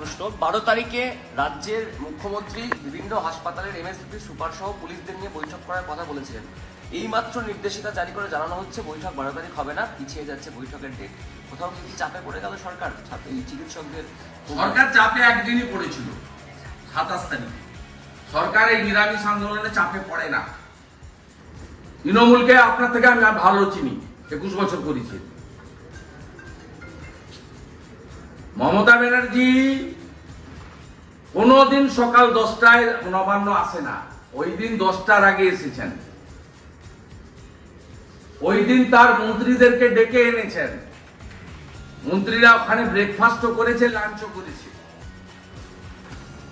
প্রশ্ন। বারো তারিখে রাজ্যের মুখ্যমন্ত্রী বিভিন্ন হাসপাতালের এমএসপি সুপার সহ পুলিশদের নিয়ে বৈঠক করার কথা বলেছিলেন এইমাত্র নির্দেশিকা জারি করে জানানো হচ্ছে, বৈঠক বারো তারিখ হবে না, পিছিয়ে যাচ্ছে বৈঠকের ডেট কোথাও কি চাপে পড়ে গেল সরকার? এই চিকিৎসকদের সরকার চাপে একদিনই পড়েছিল, সাতাশ তারিখে। সরকার এই নিরামিষ আন্দোলনে চাপে পড়ে না। তৃণমূলকে আপনার থেকে আমি ভালো চিনি, একুশ বছর করেছি। মমতা ব্যানার্জি কোনোদিন সকাল দশটায় নবান্ন আসে না। ওই দিন দশটার আগে এসেছেন। ওই দিন তার মন্ত্রীদেরকে ডেকে এনেছেন। মন্ত্রীরা ওখানে ব্রেকফাস্টও করেছে লাঞ্চও করেছে।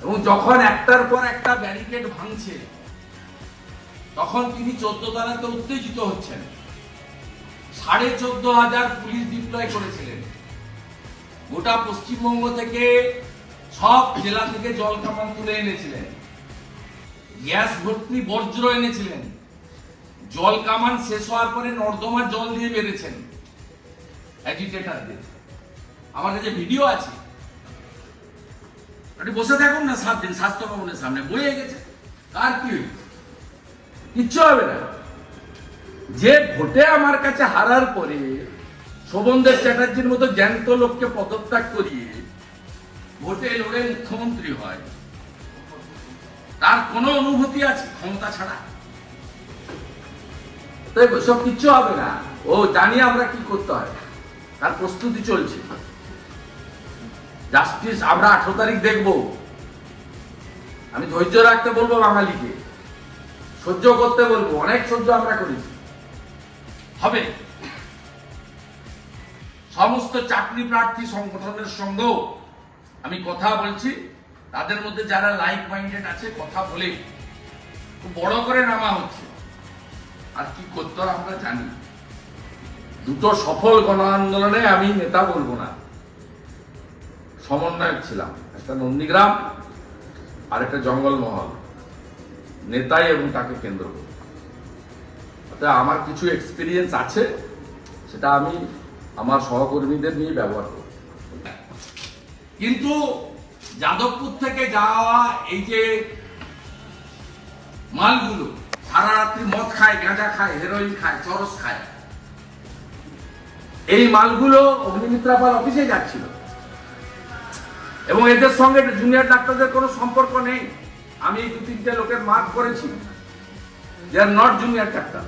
এবং যখন একটার পর একটা ব্যারিকেড ভাঙছে, তখন তিনি চোদ্দ তলাতে উত্তেজিত হচ্ছেন। সাড়ে চোদ্দ হাজার পুলিশ ডিপ্লয় করেছিলেন। গোটা পশ্চিমবঙ্গ থেকে সব জেলা থেকে জল কামান তুলে এনেছিলেন। গ্যাস ভর্তি বর্জ্য এনেছিলেন। জল কামান শেষ হওয়ার পরে নর্দমার জল দিয়ে বেড়েছেন। অ্যাজিটেটারদের আমার কাছে ভিডিও আছে। আপনি বসে থাকুন না সাত দিন, স্বাস্থ্য ভবনের সামনে। বয়ে গেছে। কার কি? কিচ্ছু হবে না। যে ভোটে আমার কাছে হারার পরে শোভনদেব চ্যাটার্জির মতো জ্যান্ত লোককে পদত্যাগ করিয়ে ভোটে লড়ে মুখ্যমন্ত্রী হয়। তার কোনো অনুভূতি আছে? ক্ষমতা ছাড়া। সব কিচ্ছু হবে না। ও জানি আমরা কি করতে হয়। তার প্রস্তুতি চলছে। জাস্টিস, আমরা আঠারো তারিখ দেখব। আমি ধৈর্য রাখতে বলব বাঙালিকে। সহ্য করতে বলব। অনেক সহ্য আমরা করেছি। হবে। সমস্ত চাকরি প্রার্থী সংগঠনের সঙ্গেও আমি কথা বলছি, তাদের মধ্যে যারা লাইক মাইন্ডেড আছে, কথা বলে খুব বড় করে নামা হচ্ছে। আর কি করতে আমরা জানি। দুটো সফল গণ আন্দোলনে আমি নেতা বলব না। সমন্বয়ক ছিলাম। একটা নন্দীগ্রাম আর একটা জঙ্গলমহল। নেতাই এবং তাকে কেন্দ্র করে। আমার কিছু এক্সপিরিয়েন্স আছে, সেটা আমি আমার সহকর্মীদের নিয়ে ব্যবহার করব। কিন্তু যাদবপুর থেকে যাওয়া এই যে মালগুলো সারা রাত্রি মদ খায়, গাঁজা খায় হেরোইন খায়, চরস খায়, এই মালগুলো অগ্নিমিত্রা পাল অফিসে যাচ্ছিল। এবং এদের সঙ্গে জুনিয়র ডাক্তারদের কোনো সম্পর্ক নেই। আমি দু তিনটে লোকের মার্ক করেছি। They are not junior doctor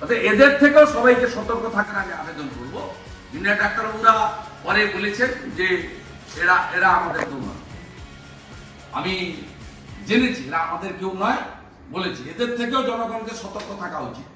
অর্থাৎ এদের থেকেও সবাইকে সতর্ক থাকার আগে আবেদন করব। জুনিয়র ডাক্তারবাবুরা পরে বলেছেন যে এরা এরা আমাদের কেউ নয়। আমি জেনেছি, এরা আমাদের কেউ নয় বলেছি। এদের থেকেও জনগণকে সতর্ক থাকা উচিত।